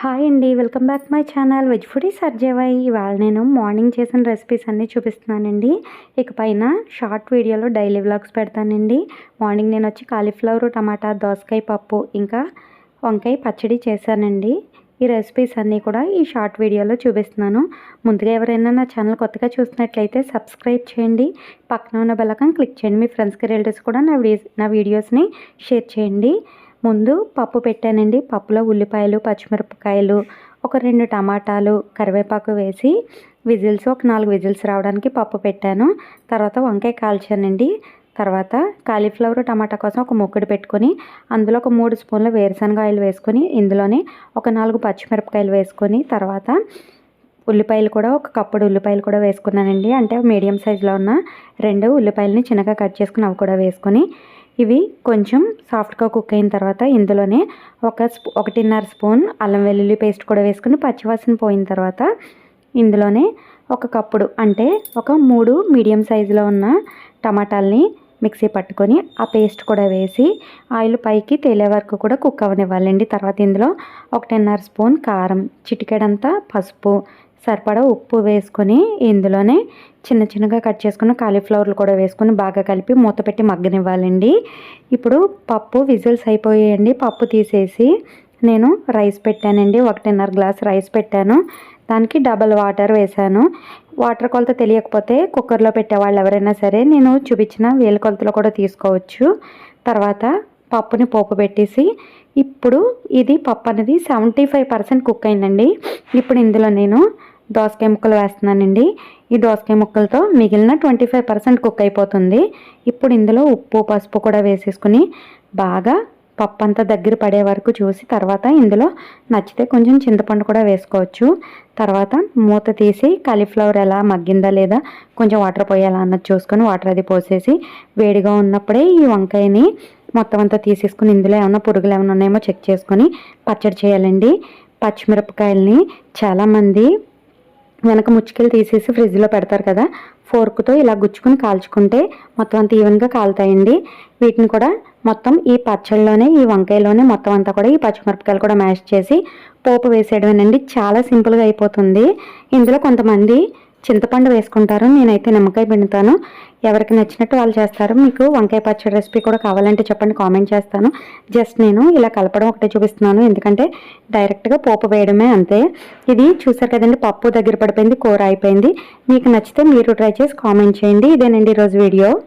Hi అండి welcome back my channel. Veg foodie సర్జేవాయ్ ఇవాళ నేను మార్నింగ్ చేసిన రెసిపీస్ అన్నీ చూపిస్తున్నానండి. ఇక పైన షార్ట్ వీడియోలో డైలీ వ్లాగ్స్ పెడతానండి. మార్నింగ్ నేను వచ్చి కాలీఫ్లవర్ టమాటా దోసకాయ పప్పు ఇంకా వంకాయ పచ్చడి చేశానండి. ఈ రెసిపీస్ అన్నీ కూడా ఈ షార్ట్ వీడియోలో చూపిస్తున్నాను. ముందుగా ఎవరైనా నా ఛానల్ కొత్తగా చూసినట్లయితే సబ్స్క్రైబ్ చేయండి. పక్కన ఉన్న బెల్లకం క్లిక్ చేయండి. మీ ఫ్రెండ్స్కి రిలేటివ్స్ కూడా నా నా వీడియోస్ని షేర్ చేయండి. ముందు పప్పు పెట్టానండి. పప్పులో ఉల్లిపాయలు పచ్చిమిరపకాయలు ఒక రెండు టమాటాలు కరివేపాకు వేసి విజిల్స్ ఒక నాలుగు విజిల్స్ రావడానికి పప్పు పెట్టాను. తర్వాత వంకాయ కాల్చానండి. తర్వాత కాలీఫ్లవర్ టమాటా కోసం ఒక ముక్కడు పెట్టుకొని అందులో ఒక మూడు స్పూన్ల వేరుశనగ ఆయిల్ వేసుకొని ఇందులోనే ఒక నాలుగు పచ్చిమిరపకాయలు వేసుకొని తర్వాత ఉల్లిపాయలు కూడా ఒక కప్పుడు ఉల్లిపాయలు కూడా వేసుకున్నానండి. అంటే మీడియం సైజులో ఉన్న రెండు ఉల్లిపాయలని చిన్నగా కట్ చేసుకుని అవి కూడా వేసుకొని ఇవి కొంచెం సాఫ్ట్గా కుక్ అయిన తర్వాత ఇందులోనే ఒక ఒకటిన్నర స్పూన్ అల్లం వెల్లుల్లి పేస్ట్ కూడా వేసుకుని పచ్చివాసన పోయిన తర్వాత ఇందులోనే ఒక కప్పుడు అంటే ఒక మూడు మీడియం సైజులో ఉన్న టమాటాలని మిక్సీ పట్టుకొని ఆ పేస్ట్ కూడా వేసి ఆయిల్ పైకి తేలే వరకు కూడా కుక్ అవనివ్వాలండి తర్వాత ఇందులో ఒకటిన్నర స్పూన్ కారం చిటికెడంతా పసుపు సరిపడా ఉప్పు వేసుకొని ఇందులోనే చిన్న చిన్నగా కట్ చేసుకున్న కాలీఫ్లవర్లు కూడా వేసుకొని బాగా కలిపి మూత పెట్టి మగ్గనివ్వాలండి. ఇప్పుడు పప్పు విజిల్స్ అయిపోయాయండి. పప్పు తీసేసి నేను రైస్ పెట్టానండి. ఒకటిన్నర గ్లాస్ రైస్ పెట్టాను. దానికి డబల్ వాటర్ వేశాను. వాటర్ కొలత తెలియకపోతే కుక్కర్లో పెట్టేవాళ్ళు ఎవరైనా సరే నేను చూపించిన వేల కొలతలో కూడా తీసుకోవచ్చు. తర్వాత పప్పుని పోపు పెట్టేసి ఇప్పుడు ఇది పప్పు అనేది సెవెంటీ ఫైవ్ పర్సెంట్ కుక్ అయిందండి. ఇప్పుడు ఇందులో నేను దోసకాయ ముక్కలు వేస్తున్నానండి. ఈ దోసకాయ ముక్కలతో మిగిలిన ట్వంటీ ఫైవ్ పర్సెంట్ కుక్ అయిపోతుంది. ఇప్పుడు ఇందులో ఉప్పు పసుపు కూడా వేసేసుకుని బాగా పప్పు అంతా దగ్గర పడే వరకు చూసి తర్వాత ఇందులో నచ్చితే కొంచెం చింతపండు కూడా వేసుకోవచ్చు. తర్వాత మూత తీసి కాలీఫ్లవర్ ఎలా మగ్గిందా లేదా కొంచెం వాటర్ పోయాలా అన్నది చూసుకొని వాటర్ అది పోసేసి వేడిగా ఉన్నప్పుడే ఈ వంకాయని మొత్తం అంతా తీసేసుకుని ఇందులో ఏమైనా పురుగులు ఏమైనా ఉన్నాయేమో చెక్ చేసుకొని పచ్చడి చేయాలండి. పచ్చిమిరపకాయలని చాలామంది వెనక ముచ్చుకలు తీసేసి ఫ్రిడ్జ్లో పెడతారు కదా ఫోర్క్తో ఇలా గుచ్చుకుని కాల్చుకుంటే మొత్తం అంతా ఈవెన్గా కాలుతాయండి. వీటిని కూడా మొత్తం ఈ పచ్చళ్ళలోనే ఈ వంకాయలోనే మొత్తం అంతా కూడా ఈ పచ్చిమిరపకాయలు కూడా మ్యాష్ చేసి పోపు వేసేయడమేనండి. చాలా సింపుల్గా అయిపోతుంది. ఇందులో కొంతమంది చింతపండు వేసుకుంటారు. నేనైతే నిమ్మకాయ పిండుతాను. ఎవరికి నచ్చినట్టు వాళ్ళు చేస్తారు. మీకు వంకాయ పచ్చడి రెసిపీ కూడా కావాలంటే చెప్పండి కామెంట్ చేస్తాను. జస్ట్ నేను ఇలా కలపడం ఒకటే చూపిస్తున్నాను. ఎందుకంటే డైరెక్ట్గా పోపు వేయడమే అంతే. ఇది చూసారు కదండి పప్పు దగ్గర పడిపోయింది కూర అయిపోయింది. మీకు నచ్చితే మీరు ట్రై చేసి కామెంట్ చేయండి. ఇదేనండి ఈరోజు వీడియో.